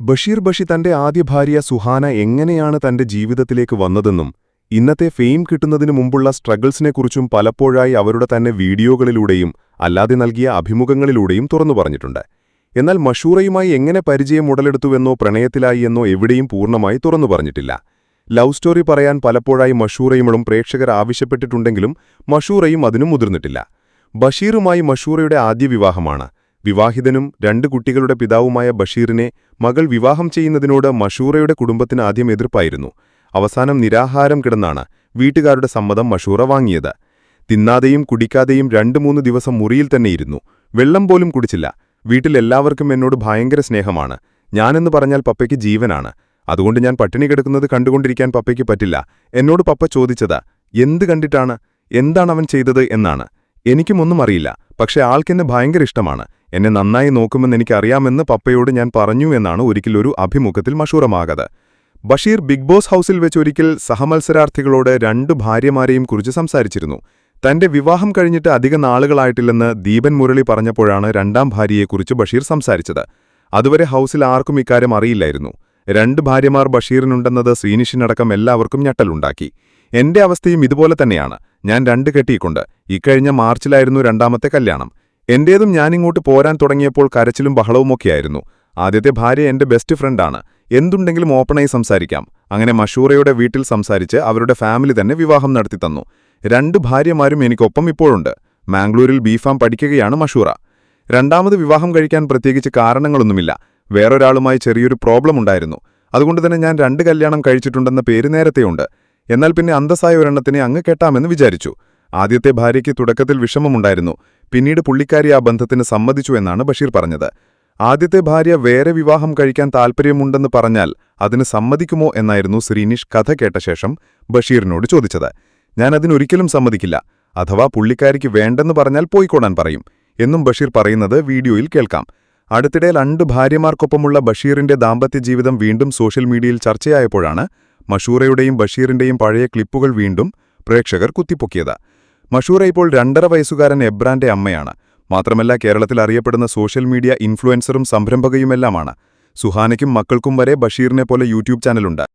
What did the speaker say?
ബഷീർ ബഷി തന്റെ ആദ്യ ഭാര്യ സുഹാന എങ്ങനെയാണ് തന്റെ ജീവിതത്തിലേക്ക് വന്നതെന്നും ഇന്നത്തെ ഫെയിം കിട്ടുന്നതിനു മുമ്പുള്ള സ്ട്രഗിൾസിനെക്കുറിച്ചും പലപ്പോഴായി അവരുടെ തന്നെ വീഡിയോകളിലൂടെയും അല്ലാതെ നൽകിയ അഭിമുഖങ്ങളിലൂടെയും തുറന്നു പറഞ്ഞിട്ടുണ്ട്. എന്നാൽ മഷൂറയുമായി എങ്ങനെ പരിചയം ഉടലെടുത്തുവെന്നോ പ്രണയത്തിലായി എന്നോ എവിടെയും പൂർണമായി തുറന്നു പറഞ്ഞിട്ടില്ല. ലവ് സ്റ്റോറി പറയാൻ പലപ്പോഴായി മഷൂറയുമളും പ്രേക്ഷകർ ആവശ്യപ്പെട്ടിട്ടുണ്ടെങ്കിലും മഷൂറയും അതിനും മുതിർന്നിട്ടില്ല. ബഷീറുമായി മഷൂറയുടെ ആദ്യ വിവാഹമാണ്. വിവാഹിതനും രണ്ട് കുട്ടികളുടെ പിതാവുമായ ബഷീറിനെ മകൾ വിവാഹം ചെയ്യുന്നതിനോട് മഷൂറയുടെ കുടുംബത്തിന് ആദ്യം എതിർപ്പായിരുന്നു. അവസാനം നിരാഹാരം കിടന്നാണ് വീട്ടുകാരുടെ സമ്മതം മഷൂറ വാങ്ങിയത്. തിന്നാതെയും കുടിക്കാതെയും രണ്ടു മൂന്ന് ദിവസം മുറിയിൽ തന്നെയിരുന്നു. വെള്ളം പോലും കുടിച്ചില്ല. വീട്ടിലെല്ലാവർക്കും എന്നോട് ഭയങ്കര സ്നേഹമാണ്. ഞാനെന്ന് പറഞ്ഞാൽ പപ്പയ്ക്ക് ജീവനാണ്. അതുകൊണ്ട് ഞാൻ പട്ടിണി കിടക്കുന്നത് കണ്ടുകൊണ്ടിരിക്കാൻ പപ്പയ്ക്ക് പറ്റില്ല. എന്നോട് പപ്പ ചോദിച്ചത് എന്ത് കണ്ടിട്ടാണ്? എന്താണ് അവൻ ചെയ്തത്? എന്നാണ്. എനിക്കുമൊന്നും അറിയില്ല. പക്ഷേ ആൾക്കെന്നെ ഭയങ്കര ഇഷ്ടമാണ്. എന്നെ നന്നായി നോക്കുമെന്ന് എനിക്കറിയാമെന്ന് പപ്പയോട് ഞാൻ പറഞ്ഞു എന്നാണ് ഒരിക്കലൊരു അഭിമുഖത്തിൽ മഷൂറമാകത്. ബഷീർ ബിഗ് ബോസ് ഹൗസിൽ വെച്ചൊരിക്കൽ സഹമത്സരാർത്ഥികളോട് രണ്ടു ഭാര്യമാരെയും കുറിച്ച് സംസാരിച്ചിരുന്നു. തന്റെ വിവാഹം കഴിഞ്ഞിട്ട് അധിക നാളുകളായിട്ടില്ലെന്ന് ദീപൻ മുരളി പറഞ്ഞപ്പോഴാണ് രണ്ടാം ഭാര്യയെക്കുറിച്ച് ബഷീർ സംസാരിച്ചത്. അതുവരെ ഹൗസിൽ ആർക്കും ഇക്കാര്യം അറിയില്ലായിരുന്നു. രണ്ട് ഭാര്യമാർ ബഷീറിനുണ്ടെന്നത് ശ്രീനിഷിനടക്കം എല്ലാവർക്കും ഞെട്ടലുണ്ടാക്കി. എന്റെ അവസ്ഥയും ഇതുപോലെ തന്നെയാണ്. ഞാൻ രണ്ട് കെട്ടിയിക്കൊണ്ട് ഇക്കഴിഞ്ഞ മാർച്ചിലായിരുന്നു രണ്ടാമത്തെ കല്യാണം. എന്റേതും ഞാനിങ്ങോട്ട് പോരാൻ തുടങ്ങിയപ്പോൾ കരച്ചിലും ബഹളവുമൊക്കെയായിരുന്നു. ആദ്യത്തെ ഭാര്യ എന്റെ ബെസ്റ്റ് ഫ്രണ്ടാണ് എന്തുണ്ടെങ്കിലും ഓപ്പണായി സംസാരിക്കാം. അങ്ങനെ മഷൂറയുടെ വീട്ടിൽ സംസാരിച്ച് അവരുടെ ഫാമിലി തന്നെ വിവാഹം നടത്തി തന്നു രണ്ട് ഭാര്യമാരും എനിക്കൊപ്പം ഇപ്പോഴുണ്ട്. മാംഗ്ലൂരിൽ ബീഫാം പഠിക്കുകയാണ് മഷൂറ. രണ്ടാമത് വിവാഹം കഴിക്കാൻ പ്രത്യേകിച്ച് കാരണങ്ങളൊന്നുമില്ല. വേറൊരാളുമായി ചെറിയൊരു പ്രോബ്ലം ഉണ്ടായിരുന്നു. അതുകൊണ്ട് തന്നെ ഞാൻ രണ്ട് കല്യാണം കഴിച്ചിട്ടുണ്ടെന്ന പേര് നേരത്തെയുണ്ട് എന്നാൽ പിന്നെ അന്തസ്സായ ഒരെണ്ണത്തിനെ അങ്ങ് കെട്ടാമെന്ന് വിചാരിച്ചു. ആദ്യത്തെ ഭാര്യയ്ക്ക് തുടക്കത്തിൽ വിഷമമുണ്ടായിരുന്നു. പിന്നീട് പുള്ളിക്കാരി ആ ബന്ധത്തിന് സമ്മതിച്ചു എന്നാണ് ബഷീർ പറഞ്ഞത്. ആദ്യത്തെ ഭാര്യ വേറെ വിവാഹം കഴിക്കാൻ താൽപ്പര്യമുണ്ടെന്ന് പറഞ്ഞാൽ അതിന് സമ്മതിക്കുമോ എന്നായിരുന്നു ശ്രീനിഷ് കഥ കേട്ട ശേഷം ബഷീറിനോട് ചോദിച്ചത്. ഞാൻ അതിനൊരിക്കലും സമ്മതിക്കില്ല. അഥവാ പുള്ളിക്കാരിക്ക് വേണ്ടെന്ന് പറഞ്ഞാൽ പോയിക്കോടാൻ പറയും. എന്നും ബഷീർ പറയുന്നത് വീഡിയോയിൽ കേൾക്കാം. അടുത്തിടെ രണ്ട് ഭാര്യമാർക്കൊപ്പമുള്ള ബഷീറിന്റെ ദാമ്പത്യ ജീവിതം വീണ്ടും സോഷ്യൽ മീഡിയയിൽ ചർച്ചയായപ്പോഴാണ് മഷൂറയുടെയും ബഷീറിന്റെയും പഴയ ക്ലിപ്പുകൾ വീണ്ടും പ്രേക്ഷകർ കുത്തിപ്പൊക്കിയത്. മഷൂറ ഇപ്പോൾ രണ്ടര വയസ്സുകാരൻ എബ്രാന്റെ അമ്മയാണ്. മാത്രമല്ല കേരളത്തിൽ അറിയപ്പെടുന്ന സോഷ്യൽ മീഡിയ ഇൻഫ്ലുവൻസറും സംരംഭകയുമെല്ലാമാണ്. സുഹാനയ്ക്കും മക്കൾക്കും വരെ ബഷീറിനെ പോലെ യൂട്യൂബ് ചാനലുണ്ട്.